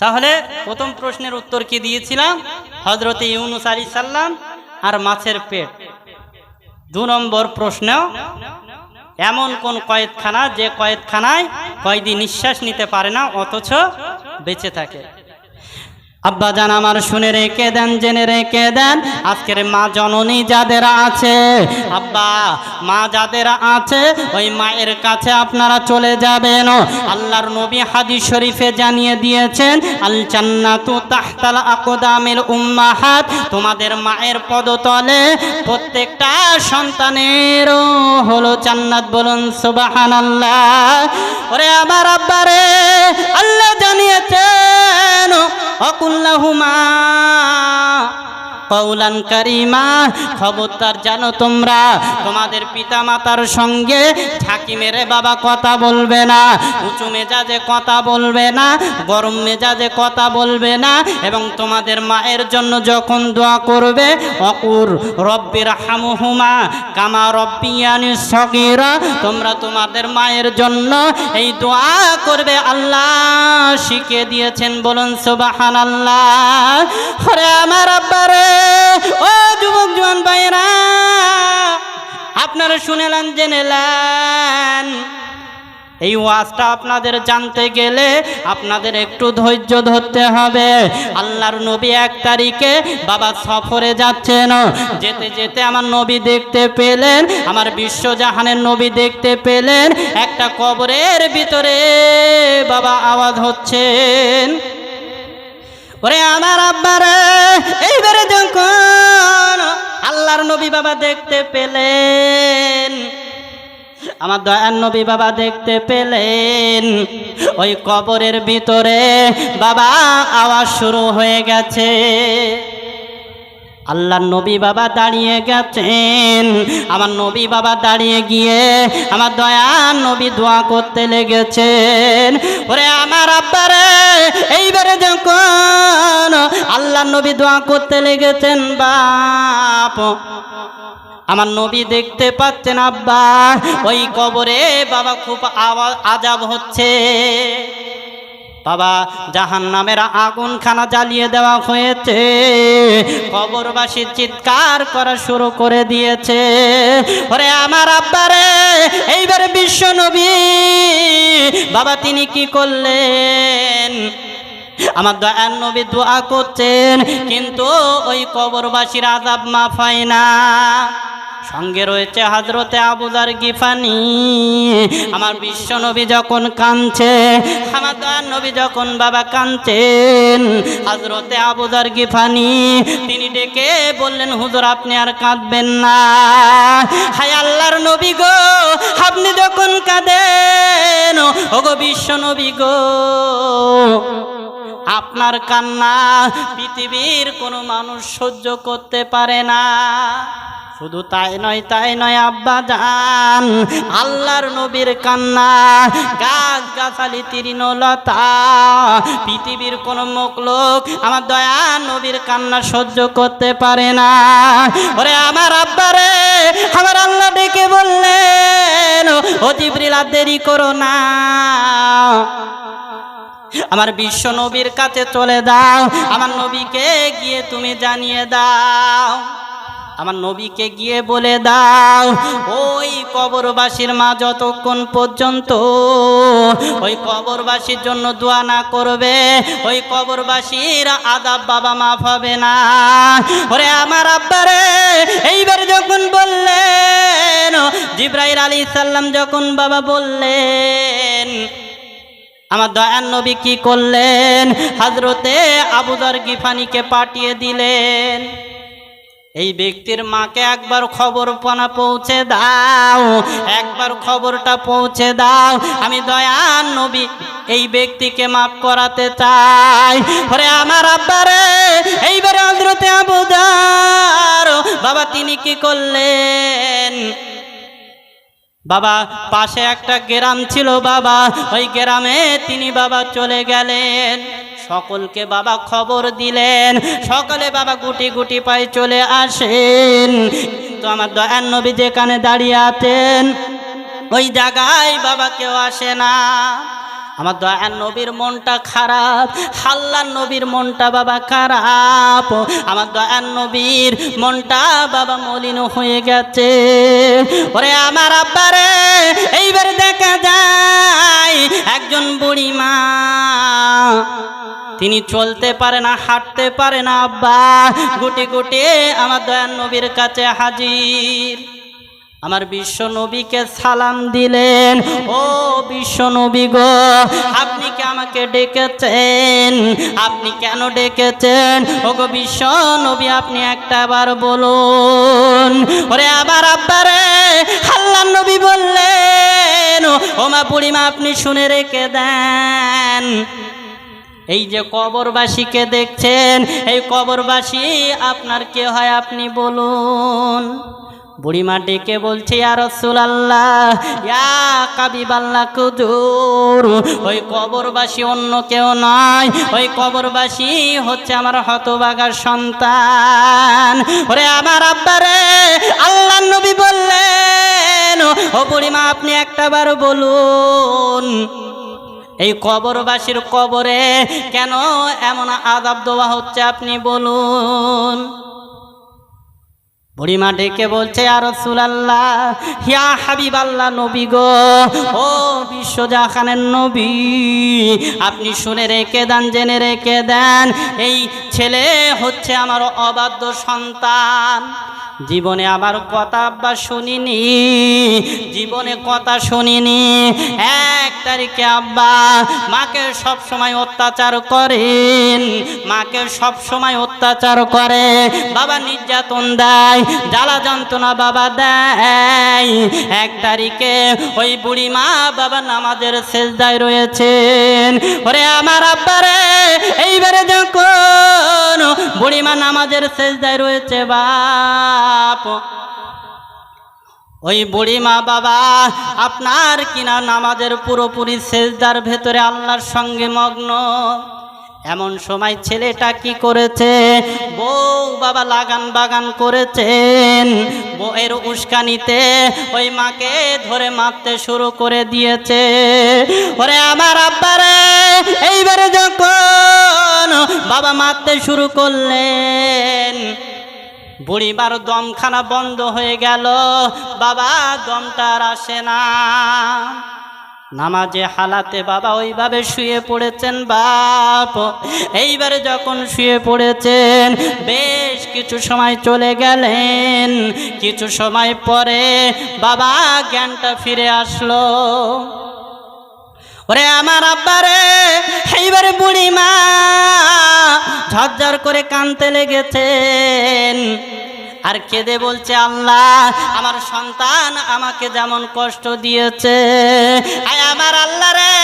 তাহলে প্রথম প্রশ্নের উত্তর কি দিয়েছিলাম? হজরত ইউনুস আলী সাল্লাম আর মাছের পেট। দু নম্বর প্রশ্ন, এমন কোন কয়েদখানা যে কয়েদখানায় কয়েদি নিঃশ্বাস নিতে পারে না, অথচ বেঁচে থাকে? আব্বা জান আমার শুনে রেখে দেন, জেনে রেখে দেন, আজকের মা জননী যাদের আছে, আব্বা, মা যাদের আছে, ওই মায়ের কাছে আপনারা চলে যাবেন। আল্লাহর নবী হাদিস শরীফে জানিয়ে দিয়েছেন আল জান্নাতু তাহতাল আকদামিল উম্মাহাত, তোমাদের মায়ের পদতলে প্রত্যেকটা সন্তানেরও হলো জান্নাত। বলুন, সুবহানাল্লাহ। ওরে আমার আব্বারে আল্লাহ জানিয়েছেন অকুল্লাহুমা কৌলান কারিমা, খবরদার জানো তোমরা, তোমাদের পিতা মাতার সঙ্গে ঝাঁকি মেরে বাবা কথা বলবে না, উঁচু মেজাজে কথা বলবে না, গরম মেজাজে কথা বলবে না, এবং তোমাদের মায়ের জন্য যখন দোয়া করবে, অকুর রব্বির হামুহুমা কামা রব্বিয়ানি সগিরা, তোমরা তোমাদের মায়ের জন্য এই দোয়া করবে। আল্লাহ শিখিয়ে দিয়েছেন, বলুন সুবাহান আল্লাহ হরে আমার আব্বারে। ও যুবক জোয়ান ভাইরা আপনারা শুনেলেন, জেনেলেন। এই ওয়াজটা আপনাদের জানতে গেলে আপনাদের একটু ধৈর্য ধরতে হবে। আল্লাহর নবী এক তারিখে বাবা সফরে যাচ্ছেন। যেতে যেতে আমার নবী দেখতে পেলেন, আমার বিশ্বজাহানের নবী দেখতে পেলেন। একটা কবরের ভিতরে বাবা আওয়াজ হচ্ছেন। ওরে আমার আব্বারে এইবারে যখন আল্লাহর নবী বাবা দেখতে পেলেন, আমার দয়ার নবী বাবা দেখতে পেলেন, ওই কবরের ভিতরে বাবা আওয়াজ শুরু হয়ে গেছে। আল্লাহর নবী বাবা দাঁড়িয়ে গেছেন। আমার নবী বাবা দাঁড়িয়ে গিয়ে আমার দয়ার নবী দোয়া করতে লেগেছেন। ওরে আমার আব্বারে এইবারে যখন আল্লাহর নবী দোয়া করতে লেগেছেন বাপ, আমার নবী দেখতে পাচ্ছেন আব্বা, ওই কবরে বাবা খুব আওয়াজ আজাব হচ্ছে। বাবা জাহান নামের আগুন খানা জ্বালিয়ে দেওয়া হয়েছে। কবরবাসী চিৎকার করা শুরু করে দিয়েছে। ওরে আমার আব্বারে, এইবারে বিশ্ব নবী। বাবা, তিনি কি করলেন? আমার দয়ার নবী দোয়া করছেন, কিন্তু ওই কবরবাসীর আজাব মাফায় না। সঙ্গে রয়েছে হাজরতে আবুদার গিফানি। আমার বিশ্ব নবী যখন কাঁদছে আমার দয়ার নবী যখন বাবা কাঁদছেন হাজরতে আবুদার গিফানি, তিনি ডেকে বললেন, হুজুর, আপনি আর কাঁদবেন না। হায় আল্লাহর নবী গো, আপনি যখন কাঁদেন, ওগো বিশ্ব নবী গো, আপনার কান্না পৃথিবীর কোনো মানুষ সহ্য করতে পারে না। শুধু তাই নয় তাই নয়, আব্বা জান। আল্লাহর নবীর কান্না গাছ গাছালি তৃণলতা। পৃথিবীর কোনো লোক আমার দয়া নবীর কান্না সহ্য করতে পারে না। ওরে আমার আব্বারে আমার আল্লাহ ডেকে বললেন, ও দেরি করো না। আমার বিশ্ব নবীর কাছে চলে দাও আমার নবীকে গিয়ে তুমি জানিয়ে দাও। আমার নবীকে গিয়ে বলে দাও, ওই কবরবাসীর মা যতক্ষণ পর্যন্ত, ওই কবরবাসীর জন্য দোয়া না করবে, ওই কবরবাসীর আদাব বাবা মাফ হবে না। ওরে আমার আব্বারে এইবার যখন বললেন, জিব্রাইল আলী সাল্লাম যখন বাবা বললেন, আমার দয়ান নবী কি করলেন? হাজরতে আবুদার গিফানিকে পাঠিয়ে দিলেন। এই ব্যক্তির মাকে একবার খবর পৌঁছে দাও, একবার খবরটা পৌঁছে দাও। আমি দয়ান নবী, এই ব্যক্তিকে মাফ করাতে চাই। ওরে আমার আব্বারে এইবারে হজরতে আবুদার বাবা তিনি কি করলেন? বাবা, পাশে একটা গ্রাম ছিল বাবা, ওই গ্রামে তিনি বাবা চলে গেলেন। সকলকে বাবা খবর দিলেন। সকলে বাবা গুটি গুটি পায়ে চলে আসেন। তো আমার দয়ান নবী যেখানে দাঁড়িয়ে আছেন, ওই জায়গায় বাবা কেউ আসে না। আমার দয়ার নবীর মনটা খারাপ হাল্লার নবীর মনটা বাবা খারাপ। আমার দয়ার নবীর মনটা বাবা মলিন হয়ে গেছে। ওরে আমার আব্বারে এইবার দেখা যায়, একজন বুড়ি মা। তিনি চলতে পারে না, হাঁটতে পারে না, আব্বা। গুটি গুটি আমার দয়ার নবীর কাছে হাজির। আমার বিশ্ব নবীকে সালাম দিলেন, ও বিশ্ব নবী গো, আপনি কি আমাকে ডেকেছেন? আপনি কেন ডেকেছেন? ও গো বিশ্ব নবী, আপনি একটা বার বলুন। ওরে আবার আব্বারে আল্লাহ নবী বললেন ও মা বুড়িমা, আপনি শুনে রেখে দেন। এই যে কবরবাসীকে দেখছেন, এই কবরবাসী আপনার কে হয় আপনি বলুন। বুড়িমা ডেকে বলছে আর রসুলাল্লাহ, ইয়া কাবিবাল্লা কুদুর, ওই কবরবাসী অন্য কেউ নয়, ওই কবরবাসী হচ্ছে আমার হতবাগার সন্তান। ওরে আমার আব্বারে আল্লাহ নবী বললেন, ও বুড়িমা, আপনি একটা বার বলুন। এই কবরবাসীর কবরে কেন এমন আদাব দেওয়া হচ্ছে আপনি বলুন। বুড়িমা ডেকে বলছে আর সুলাল্লাহ হিয়া হাবিব আল্লাহ নবী গো, ও বিশ্বজাহানের নবী, আপনি শুনে রেখে দেন, জেনে রেখে দেন, এই ছেলে হচ্ছে আমার অবাধ্য সন্তান। জীবনে আমার কথা আব্বা শুনিনি, জীবনে কথা শুনিনি। এক তারিখে আব্বা মাকে সব সময় অত্যাচার করেন, মাকে সব সময় অত্যাচার করে। বাবা নির্যাতন দেয়, জ্বালা যন্ত্রণা বাবা দেয়। এক তারিখে ওই বুড়ি মা বাবা নামাজের শেষদায় রয়েছেন ওরে আমার আব্বারে, এইবারে যখন বুড়িমা নামাজের শেষদায় রয়েছে বাপ। ওই বুড়িমা বাবা, আপনার কিনা নামাজের পুরোপুরি সেজদার ভেতরে আল্লাহর সঙ্গে মগ্ন। এমন সময় ছেলেটা কি করেছে? বউ বাবা লাগান বাগান করেছেন। বউয়ের উস্কানিতে ওই মাকে ধরে মারতে শুরু করে দিয়েছে। ওরে আমার আব্বারে এইবারে যখন বাবা মারতে শুরু করলেন বুড়িবার দমখানা বন্ধ হয়ে গেল। বাবা দমটা আর আসে না। নামাজে হালাতে বাবা ওইভাবে শুয়ে পড়েছেন বাপ। এইবারে যখন শুয়ে পড়েছেন, বেশ কিছু সময় চলে গেলেন। কিছু সময় পরে বাবা জ্ঞানটা ফিরে আসলো। ওরে আমার আব্বারে এইবারে বুড়ি মা, ঝরঝর করে কানতে লেগেছেন। আর কেঁদে বলছে, আল্লাহ, আমার সন্তান আমাকে যেমন কষ্ট দিয়েছে। আয় আমার আল্লাহ রে,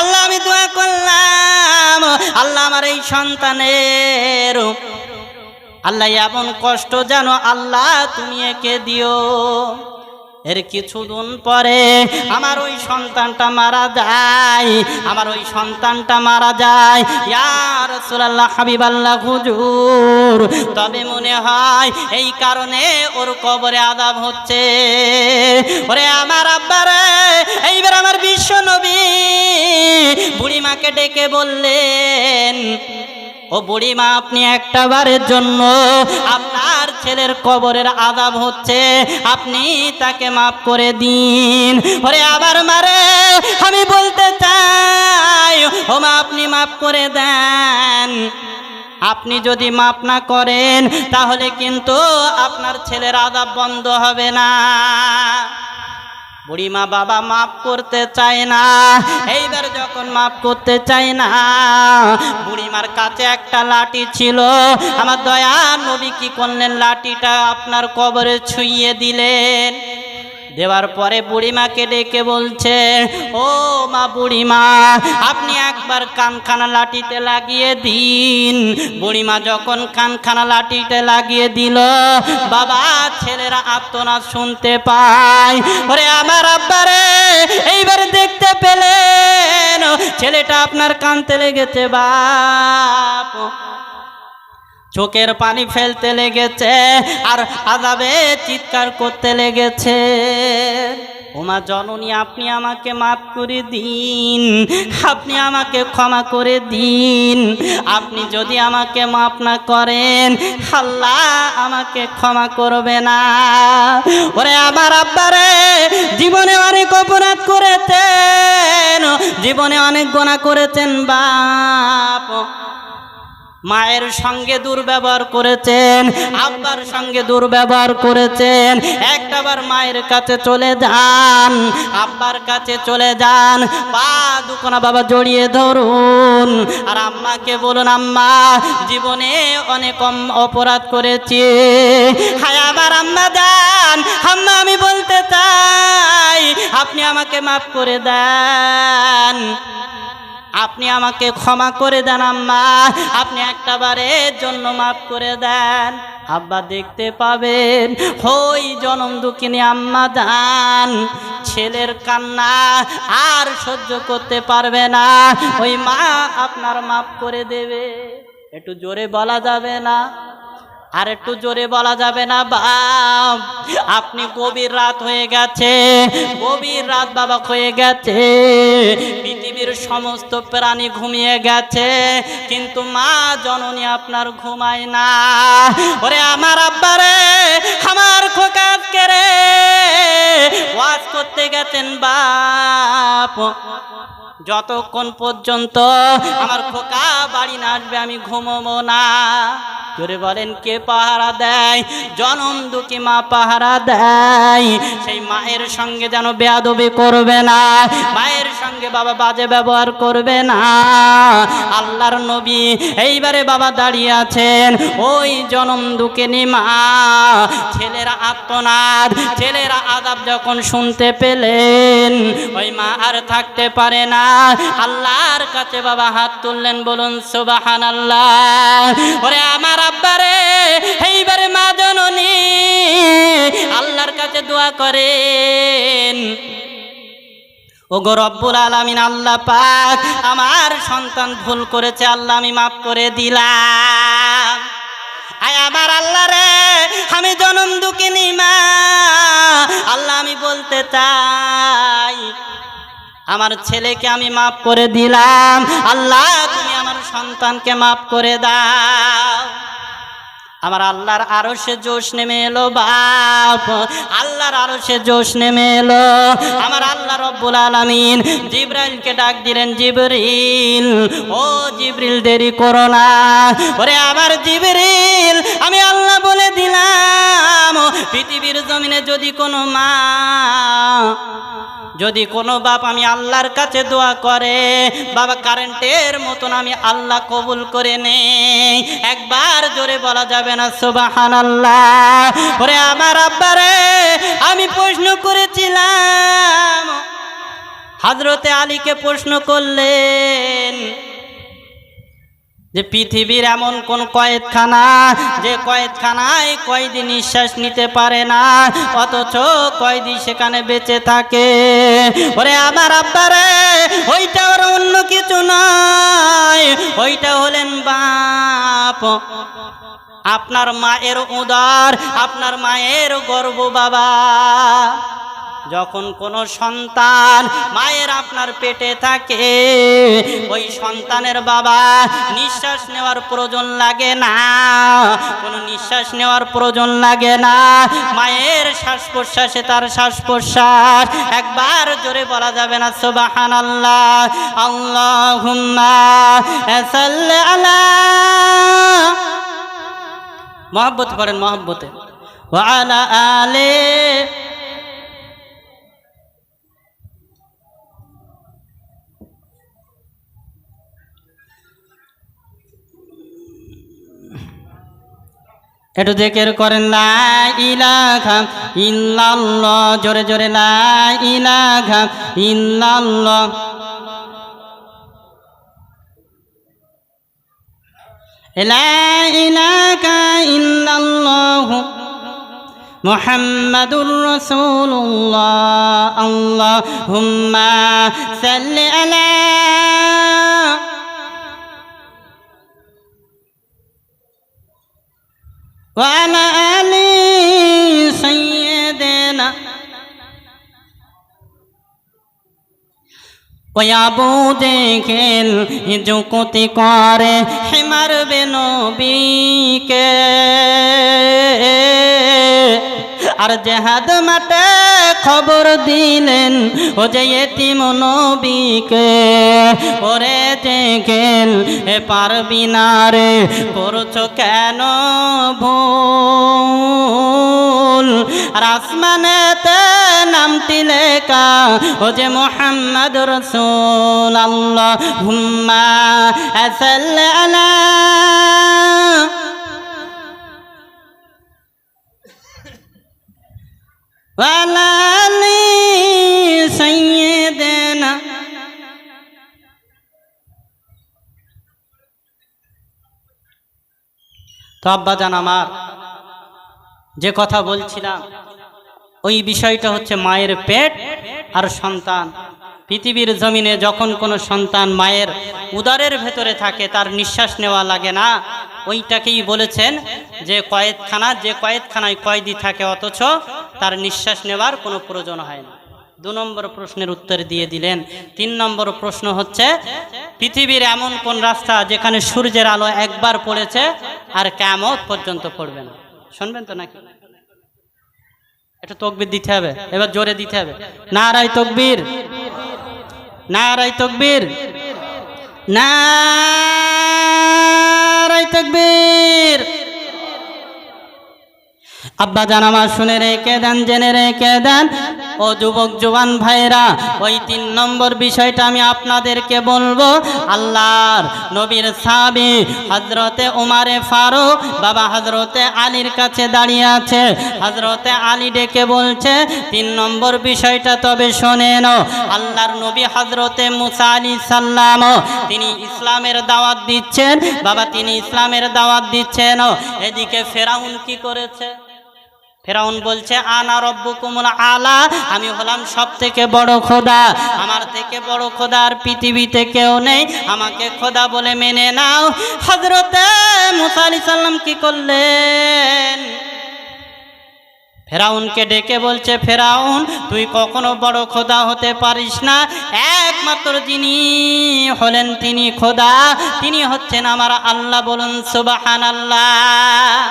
আল্লাহ, আমি দোয়া করলাম। আল্লাহ আমার এই সন্তানের আল্লাহ, এমন কষ্ট যেন আল্লাহ তুমি একে দিও। এর কিছুদিন পরে আমার ওই সন্তানটা মারা যায়। আমার ওই সন্তানটা মারা যায়। ইয়ার সুলাল্লাহ হাবিবাল্লাহ হুজুর, তবে মনে হয় এই কারণে ওর কবরে আদাব হচ্ছে। ওরে আমার আব্বারে এইবার আমার বিশ্ব নবী বুড়িমাকে ডেকে বললেন ও বুড়িমা, আপনি একটা বারের জন্য আপনার ছেলের কবরের আদাব হচ্ছে। আপনি তাকে মাফ করে দিন। ওরে আবার মারে আমি বলতে চাই, ও মা, আপনি মাফ করে দেন। আপনি যদি মাপ না করেন, তাহলে কিন্তু আপনার ছেলের আদাব বন্ধ হবে না। বুড়িমা বাবা মাফ করতে চায় না। এইবার যখন মাফ করতে চায় না বুড়িমার কাছে একটা লাঠি ছিল। আমার দয়া নবী কি করলেন? লাঠিটা আপনার কবরে ছুঁয়ে দিলেন। দেওয়ার পরে বুড়িমাকে ডেকে বলছে, ও মা বুড়িমা, আপনি একবার কানখানা লাঠিতে লাগিয়ে দিন। বুড়িমা যখন কানখানা লাঠিতে লাগিয়ে দিল, বাবা, ছেলেরা আত্মনাদ শুনতে পায়। ওরে আমার আব্বারে, এইবার দেখতে পেলেন, ছেলেটা আপনার কানতে লেগেছে বাপ। চোখের পানি ফেলতে লেগেছে আর আদাবে চিৎকার করতে লেগেছে। ওমা জননী, আপনি আমাকে মাফ করে দিন, আপনি আমাকে ক্ষমা করে দিন। আপনি যদি আমাকে মাফ না করেন, আল্লাহ আমাকে ক্ষমা করবে না। ওরে আমার আব্বারে, জীবনে অনেক অপরাধ করেছেন, জীবনে অনেক গোনা করেছেন বাপ। মায়ের সঙ্গে দুর্ব্যবহার করেছেন, আব্বার সঙ্গে দুর্ব্যবহার করেছেন। একটাবার মায়ের কাছে চলে যান, আব্বার কাছে চলে যান। পা দুকোনা বাবা জড়িয়ে ধরুন। আর আম্মাকে বলুন, আম্মা, জীবনে অনেক অপরাধ করেছি। হায় আমার আম্মা যান। আম্মা, আমি বলতে চাই, আপনি আমাকে মাফ করে দেন। আপনি আমাকে ক্ষমা করে দেন, আম্মা। আপনি একটা বারের জন্য মাফ করে দেন। আব্বা দেখতে পাবেন হই জনম দুঃখিনী আম্মা দান ছেলের কান্না আর সহ্য করতে পারবে না। ওই মা আপনার মাফ করে দেবে। একটু জোরে বলা যাবে না? আর একটু জোরে বলা যাবে না, বাপ। আপনি গভীর রাত হয়ে গেছে, গভীর রাত বাবা হয়ে গেছে। পৃথিবীর সমস্ত প্রাণী ঘুমিয়ে গেছে, কিন্তু মা জননী আপনার ঘুমায় না। ওরে আমার আব্বারে আমার খোকাজকে রে। ওয়াজ করতে গেছেন, বাপ। যতক্ষণ পর্যন্ত আমার খোকা বাড়ি না আসবে, আমি ঘুমোবো না। জোরে বলেন, কে পাহারা দেয়? জনম দুঃখী মা পাহারা দেয়। সেই মায়ের সঙ্গে যেন বেয়াদবি করবে না, মায়ের সঙ্গে বাবা বাজে ব্যবহার করবে না। আল্লাহর নবী এইবারে বাবা দাঁড়িয়ে আছেন, ওই জনম দুঃখিনী মা। ছেলেরা আত্মনাদ, ছেলেরা আদাব যখন শুনতে পেলেন, ওই মা আর থাকতে পারে না। আল্লাহর কাছে বাবা হাত তুললেন, বলুন সুবাহান আল্লাহ ওরে আমার আব্বারে এইবারে মা জননী, আল্লাহর কাছে দোয়া করেন। ও রব্বুল আলামিন, আল্লাহ পাক আমার সন্তান ভুল করেছে, আল্লাহ আমি মাফ করে দিলাম। আয় আমার আল্লাহ রে, আমি জনম দুঃখিনী মা, আল্লাহ আমি বলতে চাই। আমার ছেলেকে আমি মাফ করে দিলাম। আল্লাহ তুমি আমার সন্তানকে মাফ করে দাও। আমার আল্লাহর আরও সে জোশ নেমে এলো বাপ। আল্লাহর আরও সে জোশ নেমে এলো। আমার আল্লাহ রব্বুল আলামিন জিব্রাইলকে ডাক দিলেন, জিবরিল, ও জিবরিল, দেরি করো না। ওরে আমার জিবরিল, আমি আল্লাহ বলে দিলাম, পৃথিবীর জমিনে যদি কোনো মা, যদি কোনো বাপ আমি আল্লাহর কাছে দোয়া করে, বাবা কারেন্টের মতন আমি আল্লাহ কবুল করে নেই। একবার জোরে বলা যাবে না সোবাহান আমার আব্বারে, আমি প্রশ্ন করেছিলাম। হাজরতে আলীকে প্রশ্ন করলেন যে, পৃথিবীর এমন কোন কয়েদখানা যে কয়েদখানায় কয়েদি নিঃশ্বাস নিতে পারে না, অথচ কয়েদি সেখানে বেঁচে থাকে। ওরে আমার আব্বারে, ওইটা ওর অন্য কিছু নয়, ওইটা হলেন বাপ। আপনার মায়ের উদার, আপনার মায়ের গর্ব বাবা। যখন কোনো সন্তান মায়ের আপনার পেটে থাকে, ওই সন্তানের বাবা নিঃশ্বাস নেওয়ার প্রয়োজন লাগে না। কোনো নিঃশ্বাস নেওয়ার প্রয়োজন লাগে না। মায়ের শ্বাস প্রশ্বাসে তার শ্বাস প্রশ্বাস একবার জোরে বলা যাবে না সোবাহান আল্লাহ আল্লাহ আলা মহব্বত করেন মহব্বতে। ওয়ালা আলে একটু দেখের করেন লা ইলাহা ইল্লাল্লাহ জোরে জোরে লা لا إله إلا الله محمد رسول الله. اللهم صل على وعلى آله আবু দেখেন যুকতি করে হেমার বেনবিকে। আর জেহাদ মাঠে খবর দিলেন, ও যে এতিম নবীকে। ওরে দেখেন এ পারবি না রে, করছ কেন ভুল? আর আসমানেতে নামটি লেখা, ও যে মোহাম্মদ রসুল আল্লাহ হুম্মা তো আব্বা জান আমার, যে কথা বলছিলাম ওই বিষয়টা হচ্ছে মায়ের পেট আর সন্তান। পৃথিবীর জমিনে যখন কোনো সন্তান মায়ের উদারের ভেতরে থাকে, তার নিঃশ্বাস নেওয়া লাগে না। ওইটাকেই বলেছেন যে কয়েদখানা যে কয়েদখানায় কয়েদি থাকে অথচ তার নিঃশ্বাস নেওয়ার কোনো প্রয়োজন হয় না। দু নম্বর প্রশ্নের উত্তর দিয়ে দিলেন। তিন নম্বর প্রশ্ন হচ্ছে, পৃথিবীর এমন কোন রাস্তা যেখানে সূর্যের আলো একবার পড়েছে আর কেমন পর্যন্ত পড়বে না? শুনবেন তো নাকি? একটু তকবির দিতে হবে, এবার জোরে দিতে হবে। নারাই তকবীর। নারাই তকবীর। নারাই তকবীর। আব্বা জান আমার শুনে রেখে দেন, জেনে রেখে দেন। ও যুবক, জোয়ান ভাইরা ওই তিন নম্বর বিষয়টা আমি আপনাদেরকে বলব। আল্লাহর নবীর সাবি হজরতে উমারে ফারুক, বাবা হজরতে আলীর কাছে দাঁড়িয়ে আছে। হজরতে আলী ডেকে বলছে, তিন নম্বর বিষয়টা তবে শোনেন আল্লাহর নবী হজরতে মুসা আলী সাল্লাম, তিনি ইসলামের দাওয়াত দিচ্ছেন। বাবা, তিনি ইসলামের দাওয়াত দিচ্ছেন। এদিকে ফেরাউন কি করেছে? ফেরাউন বলছে, আনা রব্বুকুমুল আলা, আমি হলাম সব থেকে বড় খোদা। আমার থেকে বড় খোদা আর পৃথিবীতে কেউ নেই। আমাকে খোদা বলে মেনে নাও। হজরতে মুসা আলি সাল্লাম কি করলেন? ফেরাউনকে ডেকে বলছে, ফেরাউন, তুই কখনো বড় খোদা হতে পারিস না। একমাত্র যিনি হলেন তিনি খোদা। তিনি হচ্ছেন আমার আল্লাহ বলুন সুবাহান আল্লাহ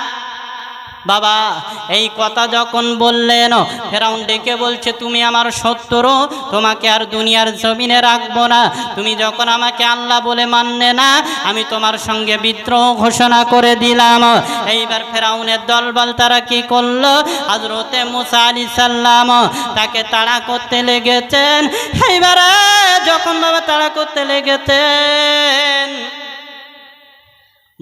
বাবা, এই কথা যখন বললেন, ফেরাউন ডেকে বলছে, তুমি আমার সত্তর তোমাকে আর দুনিয়ার জমিনে রাখব না। তুমি যখন আমাকে আল্লাহ বলে মানলে না, আমি তোমার সঙ্গে বিদ্রোহ ঘোষণা করে দিলাম। এইবার ফেরাউনের দলবল তারা কি করল? হজরতে মুসা আলি সাল্লাম তাকে তাড়া করতে লেগেছেন। এইবারে যখন বাবা তাড়া করতে লেগেছেন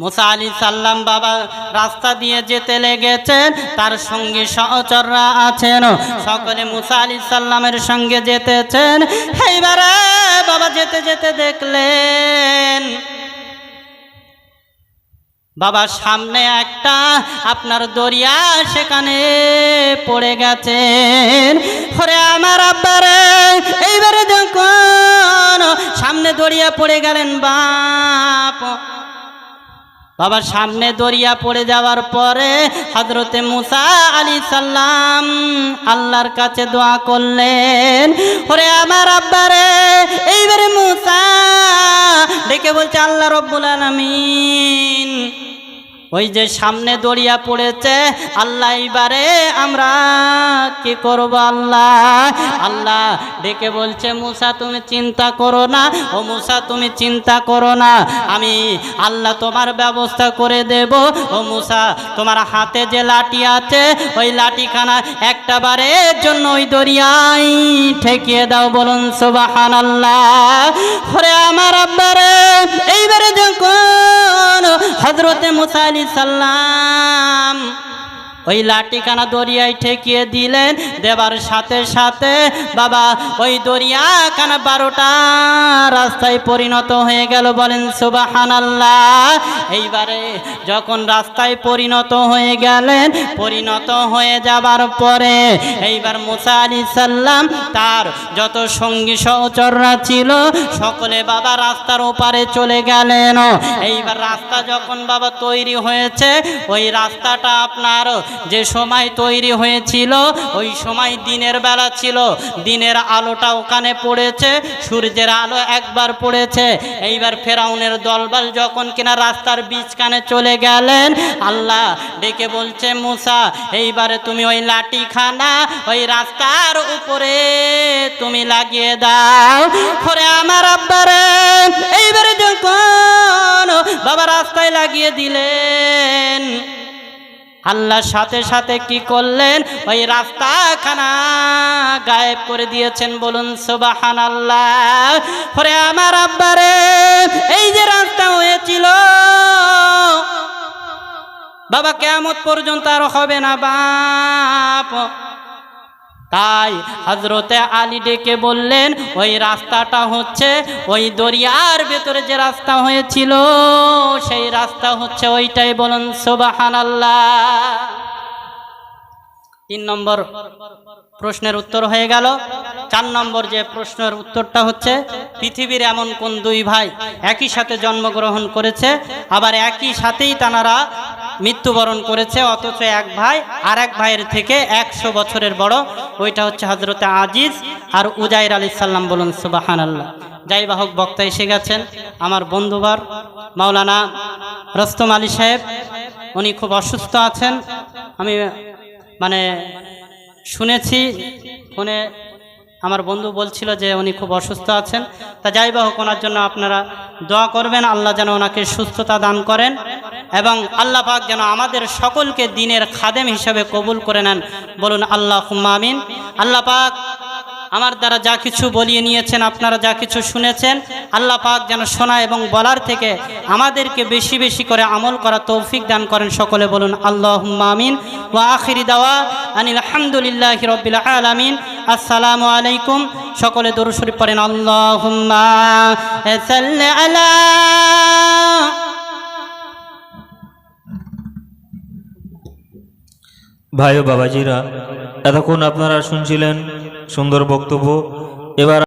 মুসা আলী সাল্লাম বাবা রাস্তা দিয়ে যেতে লেগেছেন, তার সঙ্গে সহচররা আছেন, সকলে মুসা আলী সাল্লামের সঙ্গে যেতেছেন। এইবারে বাবা যেতে যেতে দেখলেন, বাবা সামনে একটা আপনার দরিয়া সেখানে পড়ে গেছেন। ওরে আমার আব্বারে, এইবারে যখন সামনে দরিয়া পড়ে গেলেন বাপ। বাবার সামনে দরিয়া পড়ে যাওয়ার পরে হজরতে মুসা আলী সাল্লাম আল্লাহর কাছে দোয়া করলেন, ওরে আমার আব্বারে এইবারে মুসা, ডেকে বলছে, আল্লাহ রব্বুল আলমিন ওই যে সামনে দরিয়া পড়েছে, আল্লাহ এইবারে আমরা কি করব আল্লাহ? আল্লাহ ডেকে বলছে, মুসা, তুমি চিন্তা করো না। ও মুসা, তুমি চিন্তা করো না। আমি আল্লাহ তোমার ব্যবস্থা করে দেব। ও মুসা, তোমার হাতে যে লাঠি আছে, ওই লাঠিখানা একটা বারের জন্য ওই দরিয়ায় ঠেকিয়ে দাও বলুন সুবাহান আল্লাহ ওরে আমার আব্বারে, এইবারে যখন হজরতে মুসা আলী সাল্লাম ওই লাঠিখানা দরিয়ায় ঠেকিয়ে দিলেন। দেবার সাথে সাথে বাবা, ওই দরিয়া কানা বারোটা রাস্তায় পরিণত হয়ে গেল। বলেন সুবাহান আল্লাহ এইবারে যখন রাস্তায় পরিণত হয়ে গেলেন, পরিণত হয়ে যাবার পরে এইবার মুসা আলী সাল্লাম তার যত সঙ্গী সহচররা ছিল, সকলে বাবা রাস্তার ওপারে চলে গেলেন। এইবার রাস্তা যখন বাবা তৈরি হয়েছে, ওই রাস্তাটা আপনার যে সময় তৈরি হয়েছিল, ওই সময় দিনের বেলা ছিল। দিনের আলোটা ওখানে পড়েছে, সূর্যের আলো একবার পড়েছে। এইবার ফেরাউনের দলবল যখন কিনা রাস্তার বীজখানে চলে গেলেন, আল্লাহ ডেকে বলছে, মুসা, এইবারে তুমি ওই লাঠিখানা ওই রাস্তার উপরে তুমি লাগিয়ে দাও। করে আমার আব্বারে, এইবারে যখন বাবা রাস্তায় লাগিয়ে দিলেন আল্লাহর সাথে সাথে কি করলেন? ওই রাস্তাখানা গায়েব করে দিয়েছেন। বলুন সুবাহান আল্লাহ পরে আমার আব্বারে এই যে রাস্তা হয়েছিল, বাবা কেমত পর্যন্ত আর হবে না, বাপ। তাই হজরতে আলী ডেকে বললেন, ওই রাস্তাটা হচ্ছে ওই দরিয়ার ভেতরে যে রাস্তা হয়েছিল, সেই রাস্তা হচ্ছে ওইটাই বলুন সোবাহান তিন নম্বর প্রশ্নের উত্তর হয়ে গেল। চার নম্বর যে প্রশ্নের উত্তরটা হচ্ছে, পৃথিবীর এমন কোন দুই ভাই একই সাথে জন্মগ্রহণ করেছে, আবার একই সাথেই তানারা মৃত্যুবরণ করেছে, অথচ এক ভাই আর এক ভাইয়ের থেকে একশো বছরের বড়। ওইটা হচ্ছে হজরতে আজিজ আর উজাইর আলী সাল্লাম বলুন সুবাহান আল্লাহ যাই বাহক বক্তা এসে গেছেন। আমার বন্ধুবার মাওলানা রস্তম আলী সাহেব, উনি খুব অসুস্থ আছেন। আমি মানে শুনেছি, ফোনে আমার বন্ধু বলছিল যে উনি খুব অসুস্থ আছেন। তা যাই বা হোক, ওনার জন্য আপনারা দোয়া করবেন। আল্লাহ যেন ওনাকে সুস্থতা দান করেন। এবং আল্লাহ পাক যেন আমাদের সকলকে দিনের খাদেম হিসাবে কবুল করে নেন। বলুন আল্লাহ আমিন। আল্লাহ পাক আমার দ্বারা যা কিছু বলিয়ে নিয়েছেন, আপনারা যা কিছু শুনেছেন, আল্লাহ পাক যেন শোনা এবং বলার থেকে আমাদেরকে বেশি বেশি করে আমল করা তৌফিক দান করেন সকলে। বলুন আল্লাহ আমিন। ওয়া আখিরি দাওয়া আনিল আলহামদুলিল্লাহ রবিল আলামিন। আসসালামু আলাইকুম। সকলে দরুদ শরীফ পড়েন, আল্লাহুম্মা ভাই ও বাবাজিরা এতক্ষণ আপনারা শুনছিলেন সুন্দর বক্তব্য। এবার